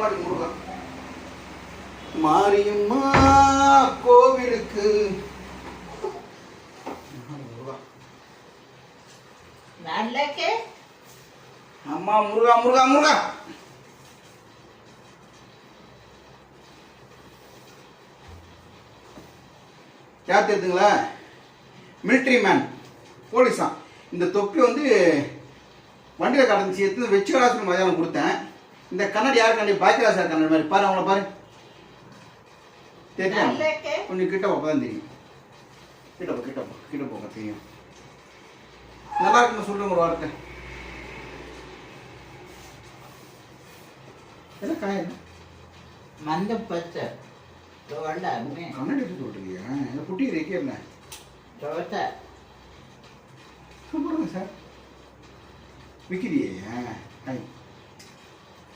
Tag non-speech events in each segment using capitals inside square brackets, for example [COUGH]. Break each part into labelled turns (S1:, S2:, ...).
S1: மாடி முருகன் மாரியம்மா கோவிலுக்கு. அம்மா முருகா முருகா முருகா. யார் தெரியுதுங்களா மிலிட்ரி மேன் போலீஸா இந்த தொப்பி வந்து வண்டியில் கடந்துச்சு எடுத்து வச்சுக்கலாசுக்கு மதியானம் கொடுத்தேன். இந்த கண்ணாடி யார் கண்ணாடி? பாக்கியராஜ் சார் கண்ணாடி மாதிரி. பாரு அவங்கள பாரு. தெரியும்? கொஞ்சம் கிட்ட போ தான் தெரியும். கிட்ட போ கிட்ட போ கிட்ட போக தெரியும். நல்லா இருக்குன்னு சொல்லுங்க ஒரு வார்த்தை. என்ன காயம்
S2: மந்த பச்சை.
S1: கண்ணாடி எடுத்து சொல்றீங்க என்ன குட்டி இருக்கே என்ன? சொல்லுங்க சார். விற்கிறியே ஹாய்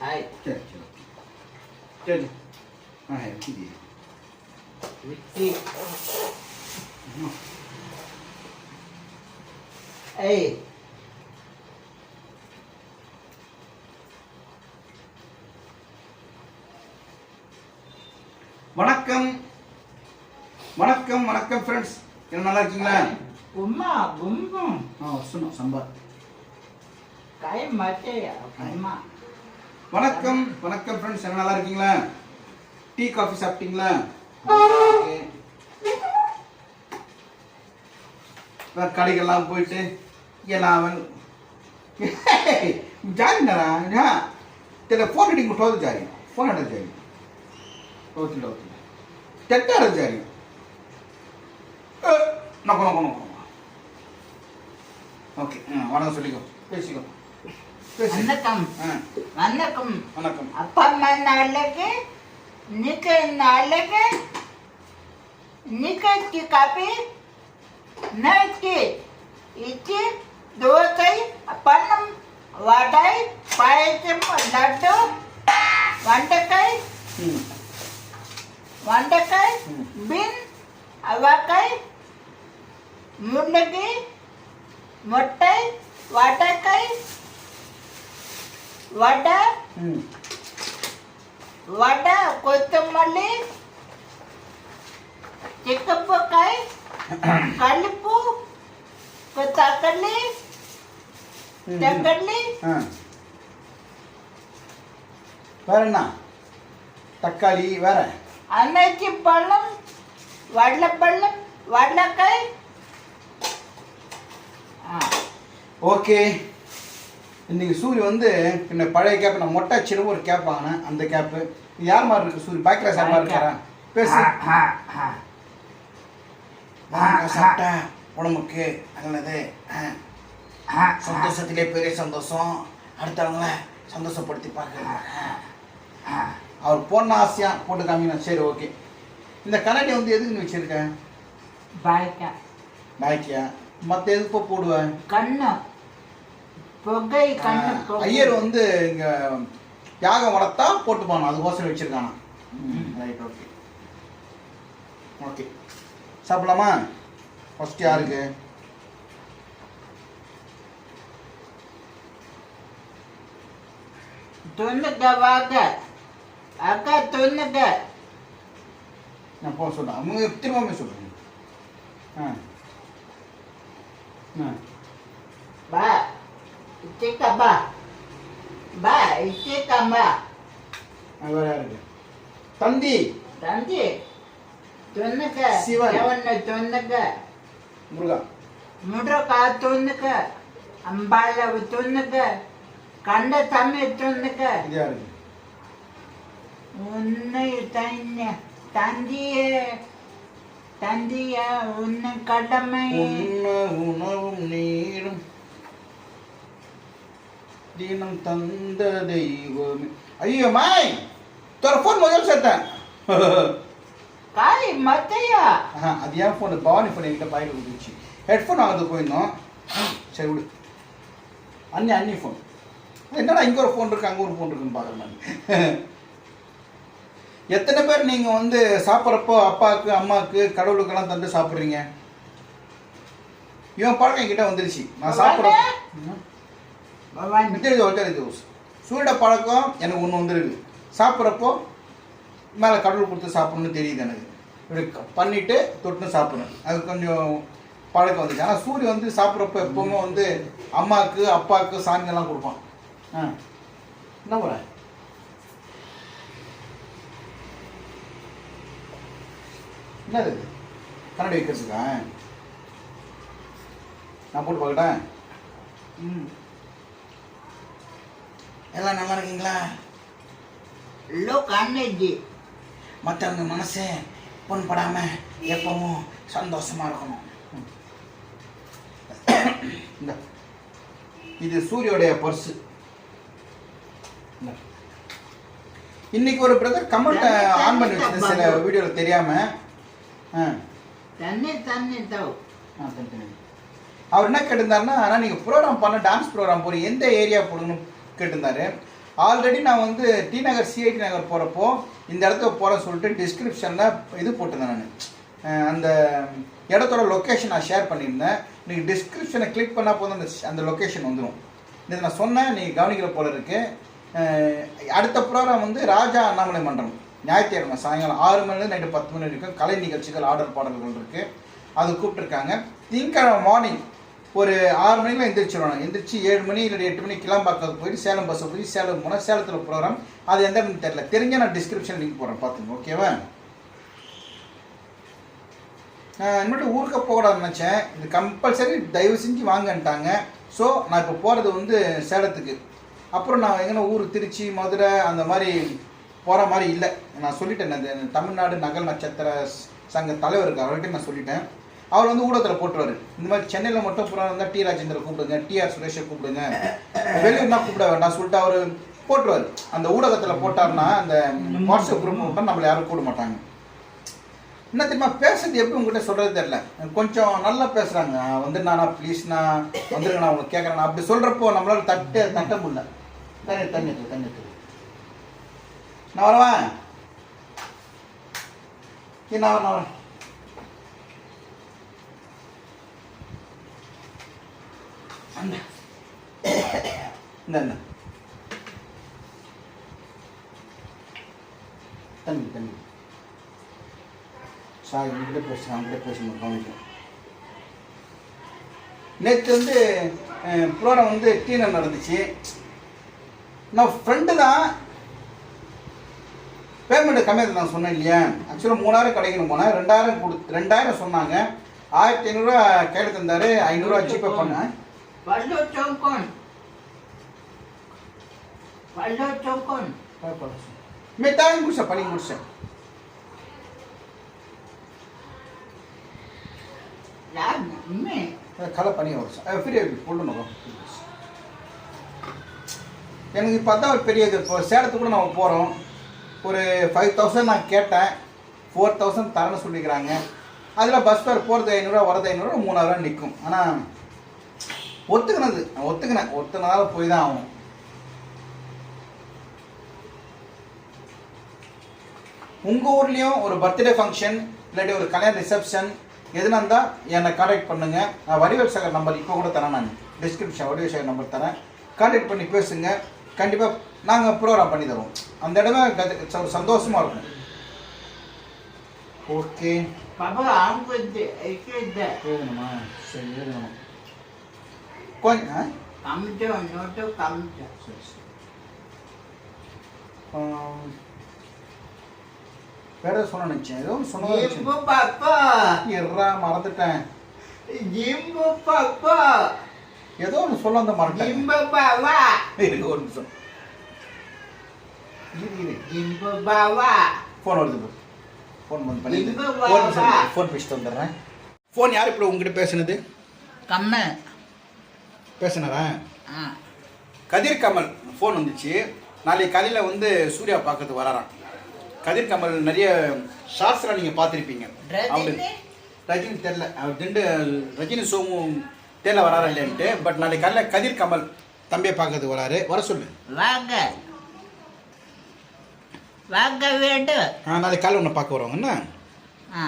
S2: ஹாய்
S1: சரி சரி சரி ஆ விற்கிறியே
S2: விக்கி ஏய்
S1: வணக்கம் வணக்கம் வணக்கம் ஃப்ரெண்ட்ஸ் என்ன நல்லா இருக்கீங்களா
S2: உம்மா கும்பம்
S1: ஆ சொன்னோம் சம்பார்
S2: கை மட்டையா அம்மா
S1: வணக்கம் வணக்கம் ஃப்ரெண்ட்ஸ் என்ன நல்லா இருக்கீங்களா? டீ காஃபி சாப்பிட்டீங்களா? கடைக்கெல்லாம் போயிட்டு எல்லாவன் [LAUGHS] ஜாரிண்டா தெரியல ஃபோன் அடிக்க விட்டோது ஜாரி ஃபோன் அட ஜாரி ஓகே ஓகே தெட்டாட ஜாரி நோக்கம் நோக்கம் நோக்கம் ஓகே வணக்கம் சொல்லிக்கோ பேசிக்கோ.
S2: வணக்கம். வணக்கம்.
S1: வணக்கம்.
S2: அப்பா அம்மா நாளைக்கு நிக்க நாளைக்கு நிக்கி காப்பி நைட்டி இச்சி தோசை பணம் வடை பாயசம் லட்டு வண்டக்காய் வண்டக்காய். பின் அவக்காய் முள்ளகி முட்டை வடக்காய் வடை
S1: ம்
S2: వడ కొత్తమల్లి చిక్కపకాయ కలుపు తక్కల్లి తెక్కల్లి
S1: ஆ வேற என்ன தக்காளி வேற
S2: అన్నచ్చి పళ్ళం వడ్ల పళ్ళం వడ్లకాయ
S1: ஓகே இன்றைக்கி சூரிய வந்து என்ன பழைய கேப் நான் மொட்டை சின்ன ஒரு கேப் வாங்கினேன். அந்த கேப்பு யார் மாதிரி இருக்கு சூரிய பாக்கிற சார் மாதிரி இருக்கிறேன் பேசு. சாப்பிட்டா உடம்புக்கு நல்லது. சந்தோஷத்திலே பெரிய சந்தோஷம். அடுத்தவங்கள சந்தோஷப்படுத்தி பார்க்குறாங்க அவர் போன ஆசையாக போட்டு காமிக்கணும் சரி ஓகே. இந்த கண்ணாடி வந்து எதுக்கு வச்சுருக்கேன் வச்சுருக்க?
S2: பாய்க்கா.
S1: பாய்க்கியா? மற்ற எதுப்போ போடுவேன்
S2: கண்ணு. புகை கண்ணு
S1: ஐயர் வந்து இங்க யாகம் வளர்த்தா போட்டுப்பானோ அது கோசம் வச்சிருக்கானா? Right okay. ஓகே. சாப்பிடலாமா? ஃபர்ஸ்ட் யாருக்கு?
S2: தொண்ணுக்க வாக்க அக்கா தொண்ணுக்க
S1: நான் போக சொல்றேன். அவங்க திரும்பவுமே சொல்றேன். ஆ.
S2: இச்சிக்க பா பா இச்சிக்கம்மா
S1: அது வேற யாருக்கு தந்தி
S2: தந்தி துண்ணுக
S1: சிவன்.
S2: எவன்னு துண்ணுக
S1: முருகா
S2: முடுக்க துண்ணுக அம்பாளவு துண்ணுக கண்ட தம்பி துண்ணுக
S1: இது யாருக்கு
S2: உன்னை தன்ய தந்திய தந்திய உன்னை கடமை
S1: உண்ண உணவும் நீரும் தினம் தந்த தெய்வமே. ஐயோ மாய் ஃபோன் முதல் சேர்த்தேன்.
S2: காய் மத்தையா?
S1: ஆஹா, அது ஏன் ஃபோன் பவானி ஃபோன் என்கிட்ட பாயிட்டு கொடுத்துச்சு ஹெட்ஃபோன் வாங்கிறது போயிருந்தோம். சரி விடு. அண்ணி அண்ணி ஃபோன் என்னடா இங்கே ஒரு ஃபோன் இருக்கு அங்கே ஒரு ஃபோன் இருக்குன்னு பார்க்குற மாதிரி. எத்தனை பேர் நீங்கள் வந்து சாப்பிட்றப்போ அப்பாவுக்கு அம்மாவுக்கு கடவுளுக்கெல்லாம் தந்து சாப்பிட்றீங்க? இவன் பழக்கம் என்கிட்ட வந்துருச்சு. நான் சாப்பிட்றேன்
S2: பவானி
S1: தெரியுது தெரியுது சூரிய பழக்கம் எனக்கு ஒன்று வந்துருக்கு. சாப்பிட்றப்போ மேலே கடவுள் கொடுத்து சாப்பிடணும்னு தெரியுது எனக்கு. இப்படி பண்ணிட்டு தொட்டுன்னு சாப்பிட்றேன் அது கொஞ்சம் பழக்கம் வந்துச்சு. ஆனால் சூரியன் வந்து சாப்பிட்றப்ப எப்பவுமே வந்து அம்மாவுக்கு அப்பாவுக்கு சாமியெல்லாம் கொடுப்பான். ஆ. என்ன போற என்னது? கண்ணாடி வைக்கிறதுக்கா? நான் போட்டு பார்க்கட்டேன்
S2: ம்.
S1: எல்லாம் நல்லா இருக்கீங்களா?
S2: லுக் அன்னைக்கு
S1: மற்றவங்க மனசு புண்படாம எப்பவும் சந்தோஷமா இருக்கணும். இந்த இது சூரியோடைய பர்ஸு இன்னைக்கு ஒரு பிரதர் கமெண்ட் ஆன் பண்ணி வச்சிருந்தேன் சில வீடியோவில் தெரியாம. ஆ.
S2: தண்ணி தண்ணி தவ்.
S1: ஆ, சரி. அவர் என்ன கேட்டிருந்தாருன்னா ஆனால் நீங்கள் ப்ரோக்ராம் பண்ண டான்ஸ் ப்ரோக்ராம் போகிறீங்க எந்த ஏரியா போடுங்கன்னு கேட்டிருந்தாரு. ஆல்ரெடி நான் வந்து டி நகர் சிஐடி நகர் போகிறப்போ இந்த இடத்துக்கு போகிறேன்னு சொல்லிட்டு டிஸ்கிரிப்ஷனில் இது போட்டிருந்தேன் நான். அந்த இடத்தோட லொக்கேஷன் நான் ஷேர் பண்ணியிருந்தேன். நீங்கள் டிஸ்கிரிப்ஷனை கிளிக் பண்ணால் போதும் அந்த அந்த லொக்கேஷன் வந்துடும் இது நான் சொன்னேன் நீங்கள் கவனிக்கிற போல இருக்கு. அடுத்த ப்ரோக்ராம் வந்து ராஜா அண்ணாமலை மன்றம். ஞாயிற்றுக்கிழமை சாயங்காலம் ஆறு மணிலேருந்து நைட்டு பத்து மணி வரைக்கும் கலை நிகழ்ச்சிகள் ஆர்டர் பாடல்கள் இருக்குது அது கூப்பிட்டுருக்காங்க. திங்கக்கிழமை மார்னிங் ஒரு ஆறு மணிக்கெலாம் எந்திரிச்சிடணும் எந்திரிச்சு ஏழு மணி இல்லை எட்டு மணி கிளம்பாக்கத்துக்கு போயிட்டு சேலம் பஸ்ஸை போய் சேலம் போனால் சேலத்தில் ப்ரோக்ராம் அது எந்த இடம்னு தெரியல. தெரிஞ்ச நான் டிஸ்கிரிப்ஷன் லிங்க் போடுறேன். பார்த்துங்க ஓகேவா நான் இனிமேட்டு ஊருக்கு போகக்கூடாதுன்னு நினச்சேன். இது கம்பல்சரி தயவு செஞ்சு வாங்கன்ட்டாங்க. ஸோ நான் இப்போ போகிறது வந்து சேலத்துக்கு. அப்புறம் நான் எங்கன்னா ஊர் திருச்சி மதுரை அந்த மாதிரி போகிற மாதிரி இல்லை. நான் சொல்லிட்டேன். அந்த தமிழ்நாடு நகல் நட்சத்திர சங்க தலைவருக்கு அவர்கிட்ட நான் சொல்லிட்டேன். அவர் வந்து ஊடகத்தில் போட்டுருவாரு. இந்த மாதிரி சென்னையில் மட்டும் புறம் இருந்தால் டி ராஜேந்திர கூப்பிடுங்க டிஆர் சுரேஷை கூப்பிடுங்க. வெளியூர்னா கூப்பிட வேண்டாம் சொல்லிட்டு அவர் போட்டுருவார். அந்த ஊடகத்தில் போட்டாருன்னா அந்த வாட்ஸ்அப் குரூப் மட்டும் நம்மளை யாரும் கூட மாட்டாங்க. என்ன தெரியுமா பேசுறது எப்படி உங்ககிட்ட சொல்கிறது தெரியல. கொஞ்சம் நல்லா பேசுகிறாங்க வந்து ப்ளீஸ்ண்ணா வந்துருங்க நான் உங்களுக்கு கேட்குறேன் அப்படி சொல்கிறப்போ நம்மளால தட்டு தட்ட முடியல. தண்ணி தண்ணி தண்ணி நான் வரவா? நான் வரேன் நான் வரேன். அந்த. இந்த இந்த. தண்ணி தண்ணி. சார் உங்ககிட்ட பேசுகிறேன் அவங்ககிட்ட பேசணும் கவனிக்கும் நேற்று வந்து ப்ரோக்ராம் வந்து டீனர் நடந்துச்சு. நான் ஃப்ரெண்டு தான். பேமெண்ட் கம்மியாக நான் சொன்னேன் இல்லையா? ஆக்சுவலாக மூணாயிரம் கிடைக்கணும் போனேன் ரெண்டாயிரம் கொடு ரெண்டாயிரம் சொன்னாங்க. ஆயிரத்தி ஐநூறுரூவா கையில் தந்தார் ஐநூறுரூவா ஜிபே பண்ணேன்.
S2: பல்லு சவுக்கோன் பல்லு சவுக்கோன்
S1: மே தாய் முடிச்சேன் பணி முடிச்சேன்
S2: யார் உண்மை
S1: கலை பண்ணி வருஷம் ஃப்ரீ போடணும் எனக்கு இப்போ தான் ஒரு பெரிய இது இப்போ சேலத்துக்கு கூட நம்ம போகிறோம் ஒரு ஃபைவ் தௌசண்ட் நான் கேட்டேன் ஃபோர் தௌசண்ட் தரேன்னு சொல்லிக்கிறாங்க அதில் பஸ் ஃபேர் போகிறது ஐநூறுரூவா வரது ஐநூறுரூவா மூணாயிரம் நிற்கும் ஆனால் ஒத்துக்கினது. நான் ஒத்துக்கினேன். ஒத்துனதால போய் தான் ஆகணும். உங்கள் ஊர்லேயும் ஒரு பர்த்டே ஃபங்க்ஷன் இல்லாட்டி ஒரு கல்யாண ரிசப்ஷன் எதுனா இருந்தால் என்னை காண்டாக்ட் பண்ணுங்கள் நான் வடிவேல் சாகர் நம்பர் இப்போ கூட தரேன் நான். டிஸ்கிரிப்ஷன் வடிவேல் சாகர் நம்பர் தரேன். காண்டாக்ட் பண்ணி பேசுங்க. கண்டிப்பாக நாங்கள் ப்ரோக்ராம் பண்ணி தரோம் அந்த இடமே ஒரு சந்தோஷமாக இருக்கும். ஓகே
S2: பாபா அவங்க இது
S1: எழுதணுமா சரி எழுதணும் கொஞ்சம்?
S2: கமிட்டோ நோட்டோ கமிட்டோ
S1: சரி சரி. வேற சொன்ன நினச்சேன் ஏதோ
S2: பாப்பா
S1: எர்ரா மறந்துட்டேன்
S2: ஜிம்பு பாப்பா
S1: ஏதோ ஒன்று சொல்ல வந்து மறந்துட்டேன்
S2: ஜிம்பு பாவா
S1: இருக்கு ஒரு நிமிஷம் இரு இரு
S2: ஜிம்பு பாவா
S1: ஃபோன் வருது. ஃபோன் பண்ணி
S2: வா.
S1: ஃபோன் பேசிட்டு வந்துடுறேன் ஃபோன் யார் இப்போ உங்ககிட்ட பேசுனது
S2: கம்ம
S1: பேசுனாரா கதிர் கமல் ஃபோன் வந்துச்சு. நாளைக்கு காலையில் வந்து சூர்யா பார்க்கறதுக்கு வராராம். கதிர் கமல் நிறைய ஷார்ட்ஸ்லாம் நீங்கள் பார்த்துருப்பீங்க. அவரு
S2: ரஜினி
S1: தெரில அவர் திண்டு ரஜினி சோமு தெரியல வராரா இல்லைன்ட்டு பட் நாளைக்கு காலையில் கதிர் கமல் தம்பியை பார்க்கறதுக்கு வராரு. வர சொல்லு.
S2: வாங்க. வாங்க வேண்டும்
S1: ஆ நாளைக்கு காலையில் உன்னை பார்க்க வருவாங்க என்ன?
S2: ஆ.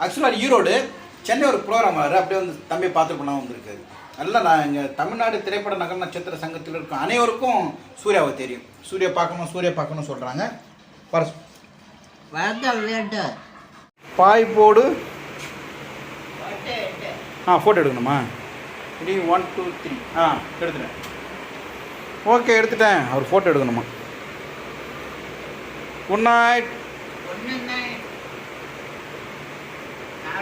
S1: ஆக்சுவலாக ஈரோடு சென்னை ஒரு ப்ரோக்ராம் வராரு. அப்படியே வந்து தம்பியை பார்த்துட்டு போனால் வந்திருக்காரு. நல்ல நான் இங்கே தமிழ்நாடு திரைப்பட நகர் நட்சத்திர சங்கத்தில் இருக்கும் அனைவருக்கும் சூர்யாவை தெரியும். சூர்யா பார்க்கணும் சூர்யா பார்க்கணும் சொல்கிறாங்க பாய் போடு. ஆ ஃபோட்டோ எடுக்கணுமா? த்ரீ ஒன் டூ த்ரீ ஆ எடுத்துட்டேன். ஓகே எடுத்துட்டேன். அவர் ஃபோட்டோ எடுக்கணுமா? குட் நைட்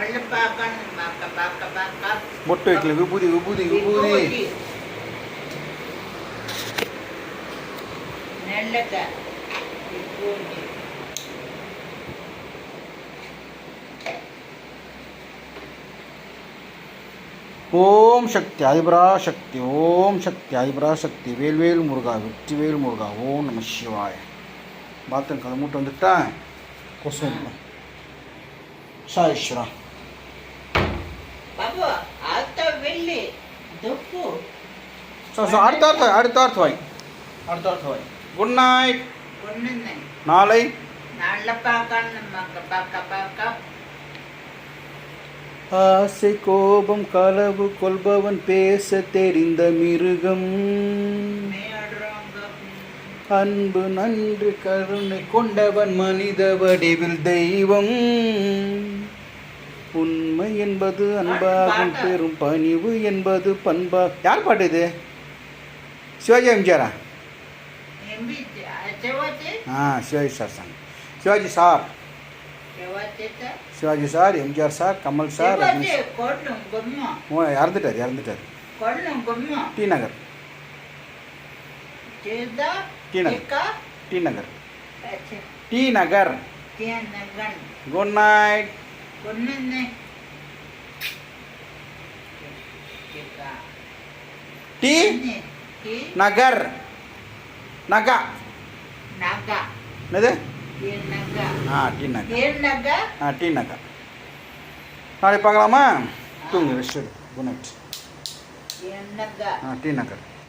S2: ஒண்ணுமே நாளை பார்க்கணும் பார்க்க பார்க்க பார்க்க
S1: பொட்டு வைக்கல விபூதி விபூதி விபூதி
S2: விபூதி. நல்லத விபூதி.
S1: ஓம் சக்தி அதிபரா சக்தி ஓம் சக்தி அதிபரா சக்தி வேல்வேல் முருகா வெற்றிவேல் முருகா ஓம் நம சிவாய பாத்ரூம் கதை மூட்டு வந்துட்டா கொசு சாயிஸ்வரா ஸோ ஸோ அடுத்த அர்த்த அடுத்த அர்த்த வாய் அடுத்த அர்த்த வாய் குட் நைட் நாளை
S2: நாளை பார்க்கணும் பார்க்க
S1: ஆசை கோபம் களவு கொள்பவன் பேச தெரிந்த மிருகம் அன்பு நன்றி கருணை கொண்டவன் மனித வடிவில் தெய்வம் உண்மை என்பது அன்பாகும் பெரும் பணிவு என்பது பண்பா. யார் பாட்டு இது? சிவாஜி எம்ஜிஆரா? ஆ Sivaji sir song Sivaji sir. Sivaji sir
S2: MGR
S1: sir
S2: Kamal sir
S1: ஓ இறந்துட்டார் இறந்துட்டார். டி நகர். கீழே.
S2: Tikka
S1: T Nagar.
S2: T
S1: Nagar. Good
S2: night. Tikka
S1: T? Nagar. நகா.
S2: நகா.
S1: என்னது? ஆ டி
S2: தியனகா
S1: ஆ டி நகர் நாளைக்கு பார்க்கலாமா? தூங்கு ரெஸ்ட் குட் நைட் ஆ டி நகர்.